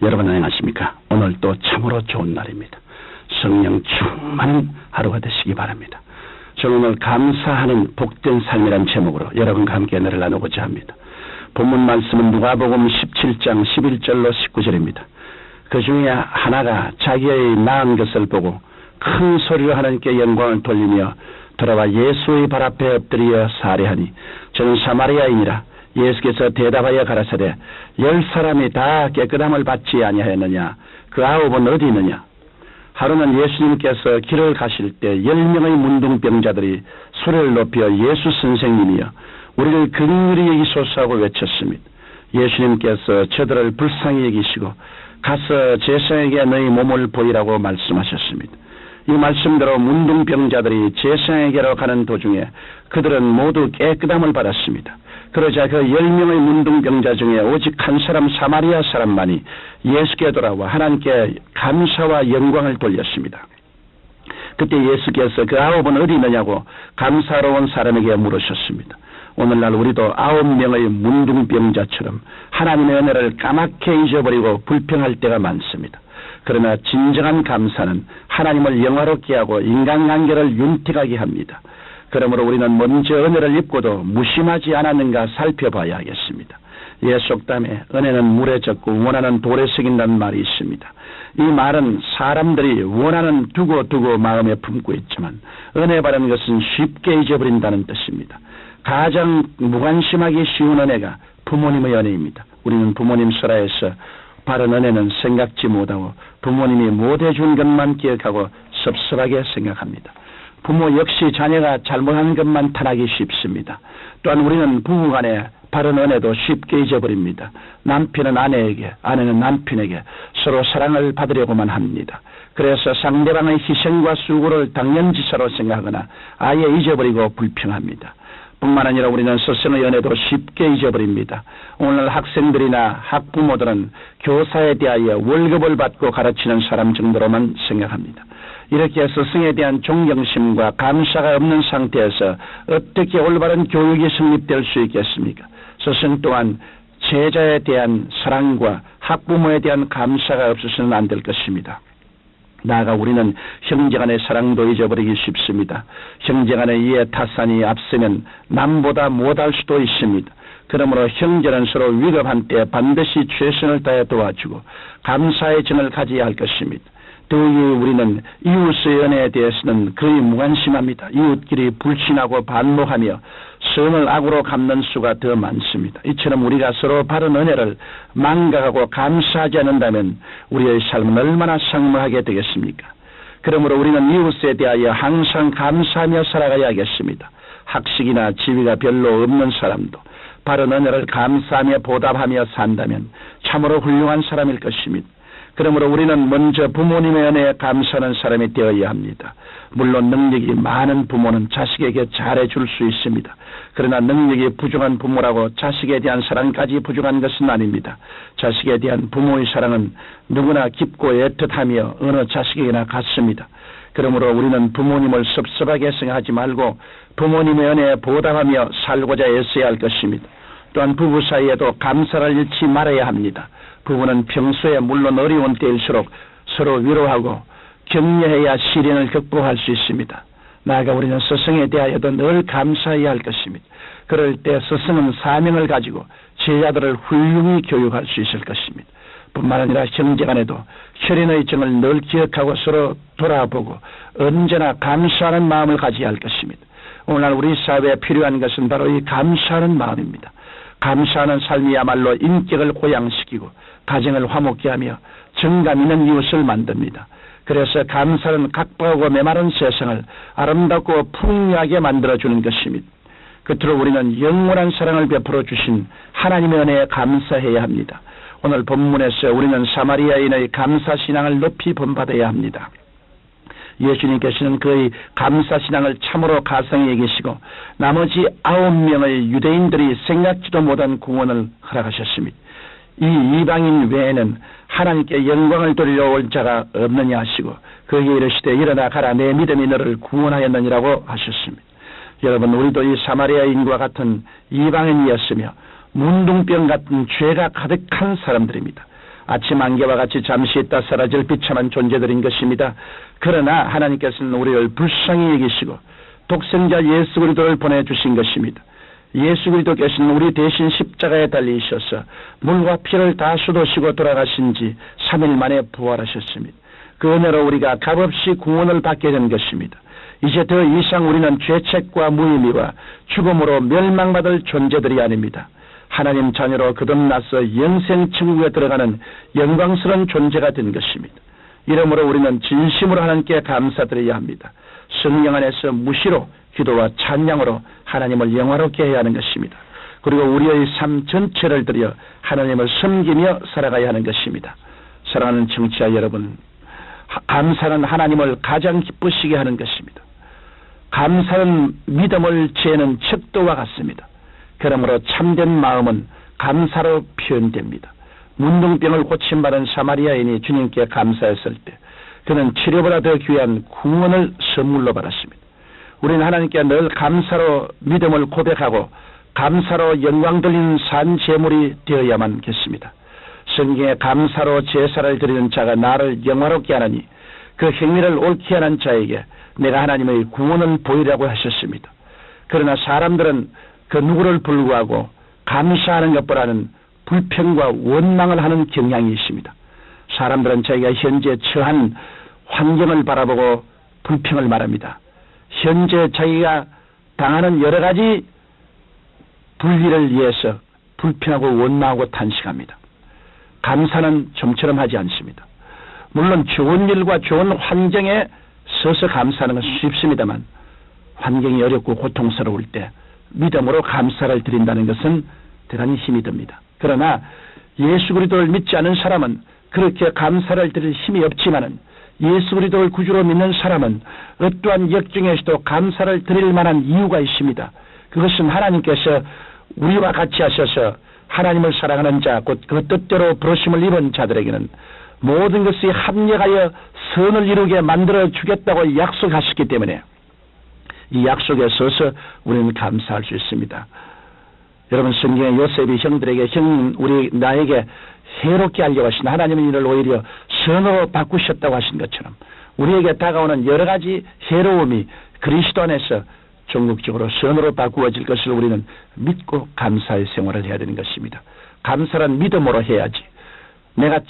여러분 안녕하십니까? 오늘 또 참으로 좋은 날입니다. 성령 충만한 하루가 되시기 바랍니다. 저는 오늘 감사하는 복된 삶이란 제목으로 여러분과 함께 은혜를 나누고자 합니다. 본문 말씀은 누가복음 17장 11절로 19절입니다. 그 중에 하나가 자기의 나은 것을 보고 큰 소리로 하나님께 영광을 돌리며 돌아와 예수의 발 앞에 엎드려 사례하니 저는 사마리아인이라 예수께서 대답하여 가라사대 열 사람이 다 깨끗함을 받지 아니하였느냐 그 아홉은 어디 있느냐 하루는 예수님께서 길을 가실 때 열 명의 문둥병자들이 소리를 높여 예수 선생님이여 우리를 긍휼히 여기소서 하고 외쳤습니다. 예수님께서 저들을 불쌍히 여기시고 가서 제사에게 너희 몸을 보이라고 말씀하셨습니다. 이 말씀대로 문둥병자들이 제사에게로 가는 도중에 그들은 모두 깨끗함을 받았습니다. 그러자 그 열 명의 문둥병자 중에 오직 한 사람 사마리아 사람만이 예수께 돌아와 하나님께 감사와 영광을 돌렸습니다. 그때 예수께서 그 아홉은 어디 있느냐고 감사로운 사람에게 물으셨습니다. 오늘날 우리도 아홉 명의 문둥병자처럼 하나님의 은혜를 까맣게 잊어버리고 불평할 때가 많습니다. 그러나 진정한 감사는 하나님을 영화롭게 하고 인간관계를 윤택하게 합니다. 그러므로 우리는 먼저 은혜를 입고도 무심하지 않았는가 살펴봐야 하겠습니다. 예 속담에 은혜는 물에 젖고 원하는 돌에 새긴다는 말이 있습니다. 이 말은 사람들이 원하는 두고 두고 마음에 품고 있지만 은혜 받은 것은 쉽게 잊어버린다는 뜻입니다. 가장 무관심하기 쉬운 은혜가 부모님의 은혜입니다. 우리는 부모님 설화에서 바른 은혜는 생각지 못하고 부모님이 못해준 것만 기억하고 섭섭하게 생각합니다. 부모 역시 자녀가 잘못한 것만 탄하기 쉽습니다. 또한 우리는 부부간에 바른 은혜도 쉽게 잊어버립니다. 남편은 아내에게, 아내는 남편에게 서로 사랑을 받으려고만 합니다. 그래서 상대방의 희생과 수고를 당연지사로 생각하거나 아예 잊어버리고 불평합니다. 뿐만 아니라 우리는 스승의 연애도 쉽게 잊어버립니다. 오늘 학생들이나 학부모들은 교사에 대하여 월급을 받고 가르치는 사람 정도로만 생각합니다. 이렇게 스승에 대한 존경심과 감사가 없는 상태에서 어떻게 올바른 교육이 성립될 수 있겠습니까? 스승 또한 제자에 대한 사랑과 학부모에 대한 감사가 없어서는 안 될 것입니다. 나아가 우리는 형제간의 사랑도 잊어버리기 쉽습니다. 형제간의 이해 타산이 앞서면 남보다 못할 수도 있습니다. 그러므로 형제는 서로 위급한 때 반드시 최선을 다해 도와주고 감사의 정을 가져야 할 것입니다. 더위 우리는 이웃의 연애에 대해서는 거의 무관심합니다. 이웃끼리 불신하고 반목하며 선을 악으로 갚는 수가 더 많습니다. 이처럼 우리가 서로 바른 은혜를 망각하고 감사하지 않는다면 우리의 삶은 얼마나 상무하게 되겠습니까? 그러므로 우리는 이웃에 대하여 항상 감사하며 살아가야겠습니다. 학식이나 지위가 별로 없는 사람도 바른 은혜를 감사하며 보답하며 산다면 참으로 훌륭한 사람일 것입니다. 그러므로 우리는 먼저 부모님의 은혜에 감사하는 사람이 되어야 합니다. 물론 능력이 많은 부모는 자식에게 잘해줄 수 있습니다. 그러나 능력이 부족한 부모라고 자식에 대한 사랑까지 부족한 것은 아닙니다. 자식에 대한 부모의 사랑은 누구나 깊고 애틋하며 어느 자식에게나 같습니다. 그러므로 우리는 부모님을 섭섭하게 생각하지 말고 부모님의 은혜에 보답하며 살고자 애써야 할 것입니다. 또한 부부 사이에도 감사를 잃지 말아야 합니다. 부부는 평소에 물론 어려운 때일수록 서로 위로하고 격려해야 시련을 극복할 수 있습니다. 나아가 우리는 스승에 대하여도 늘 감사해야 할 것입니다. 그럴 때 스승은 사명을 가지고 제자들을 훌륭히 교육할 수 있을 것입니다. 뿐만 아니라 형제간에도 혈인의 정을 늘 기억하고 서로 돌아보고 언제나 감사하는 마음을 가져야 할 것입니다. 오늘날 우리 사회에 필요한 것은 바로 이 감사하는 마음입니다. 감사하는 삶이야말로 인격을 고양시키고 가정을 화목케 하며 정감 있는 이웃을 만듭니다. 그래서 감사는 각박하고 메마른 세상을 아름답고 풍요하게 만들어주는 것입니다. 끝으로 우리는 영원한 사랑을 베풀어 주신 하나님의 은혜에 감사해야 합니다. 오늘 본문에서 우리는 사마리아인의 감사 신앙을 높이 본받아야 합니다. 예수님께서는 그의 감사신앙을 참으로 가성히 여기시고 나머지 아홉 명의 유대인들이 생각지도 못한 구원을 허락하셨습니다. 이 이방인 외에는 하나님께 영광을 돌려올 자가 없느냐 하시고 거기에 이르시되 일어나 가라 내 믿음이 너를 구원하였느니라고 하셨습니다. 여러분 우리도 이 사마리아인과 같은 이방인이었으며 문둥병 같은 죄가 가득한 사람들입니다. 아침 안개와 같이 잠시 있다 사라질 비참한 존재들인 것입니다. 그러나 하나님께서는 우리를 불쌍히 여기시고 독생자 예수 그리스도를 보내주신 것입니다. 예수 그리스도께서는 우리 대신 십자가에 달리셔서 물과 피를 다 쏟으시고 돌아가신 지 3일 만에 부활하셨습니다. 그 은혜로 우리가 값없이 구원을 받게 된 것입니다. 이제 더 이상 우리는 죄책과 무의미와 죽음으로 멸망받을 존재들이 아닙니다. 하나님 자녀로 거듭나서 영생 천국에 들어가는 영광스러운 존재가 된 것입니다. 이러므로 우리는 진심으로 하나님께 감사드려야 합니다. 성령 안에서 무시로 기도와 찬양으로 하나님을 영화롭게 해야 하는 것입니다. 그리고 우리의 삶 전체를 들여 하나님을 섬기며 살아가야 하는 것입니다. 사랑하는 청취자 여러분, 감사는 하나님을 가장 기쁘시게 하는 것입니다. 감사는 믿음을 재는 척도와 같습니다. 그러므로 참된 마음은 감사로 표현됩니다. 문둥병을 고침받은 사마리아인이 주님께 감사했을 때 그는 치료보다 더 귀한 구원을 선물로 받았습니다. 우리는 하나님께 늘 감사로 믿음을 고백하고 감사로 영광 돌리는 산 제물이 되어야만 겠습니다. 성경에 감사로 제사를 드리는 자가 나를 영화롭게 하나니 그 행위를 옳게 하는 자에게 내가 하나님의 구원을 보이라고 하셨습니다. 그러나 사람들은 그 누구를 불구하고 감사하는 것보다는 불평과 원망을 하는 경향이 있습니다. 사람들은 자기가 현재 처한 환경을 바라보고 불평을 말합니다. 현재 자기가 당하는 여러 가지 불리를 위해서 불평하고 원망하고 탄식합니다. 감사는 좀처럼 하지 않습니다. 물론 좋은 일과 좋은 환경에 서서 감사하는 것은 쉽습니다만 환경이 어렵고 고통스러울 때 믿음으로 감사를 드린다는 것은 대단히 힘이 듭니다. 그러나 예수 그리스도를 믿지 않은 사람은 그렇게 감사를 드릴 힘이 없지만은 예수 그리스도를 구주로 믿는 사람은 어떠한 역중에서도 감사를 드릴 만한 이유가 있습니다. 그것은 하나님께서 우리와 같이 하셔서 하나님을 사랑하는 자, 곧 그 뜻대로 부르심을 입은 자들에게는 모든 것이 합력하여 선을 이루게 만들어 주겠다고 약속하셨기 때문에 이 약속에 서서 우리는 감사할 수 있습니다. 여러분 성경에 요셉이 형들에게 형 우리 나에게 해롭게 하려고 하신 하나님은 이를 오히려 선으로 바꾸셨다고 하신 것처럼 우리에게 다가오는 여러 가지 해로움이 그리스도 안에서 전국적으로 선으로 바꾸어질 것을 우리는 믿고 감사의 생활을 해야 되는 것입니다. 감사란 믿음으로 해야지. 내가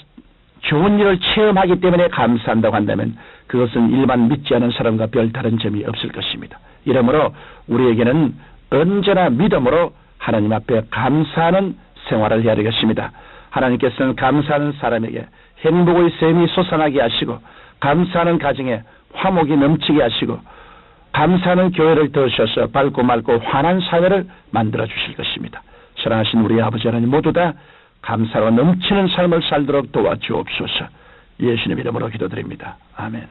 좋은 일을 체험하기 때문에 감사한다고 한다면 그것은 일반 믿지 않은 사람과 별 다른 점이 없을 것입니다. 이러므로 우리에게는 언제나 믿음으로 하나님 앞에 감사하는 생활을 해야 되겠습니다. 하나님께서는 감사하는 사람에게 행복의 샘이 솟아나게 하시고 감사하는 가정에 화목이 넘치게 하시고 감사하는 교회를 더셔서 밝고 맑고 환한 사회를 만들어 주실 것입니다. 사랑하신 우리 아버지 하나님 모두 다 감사로 넘치는 삶을 살도록 도와주옵소서. 예수님 이름으로 기도드립니다. 아멘.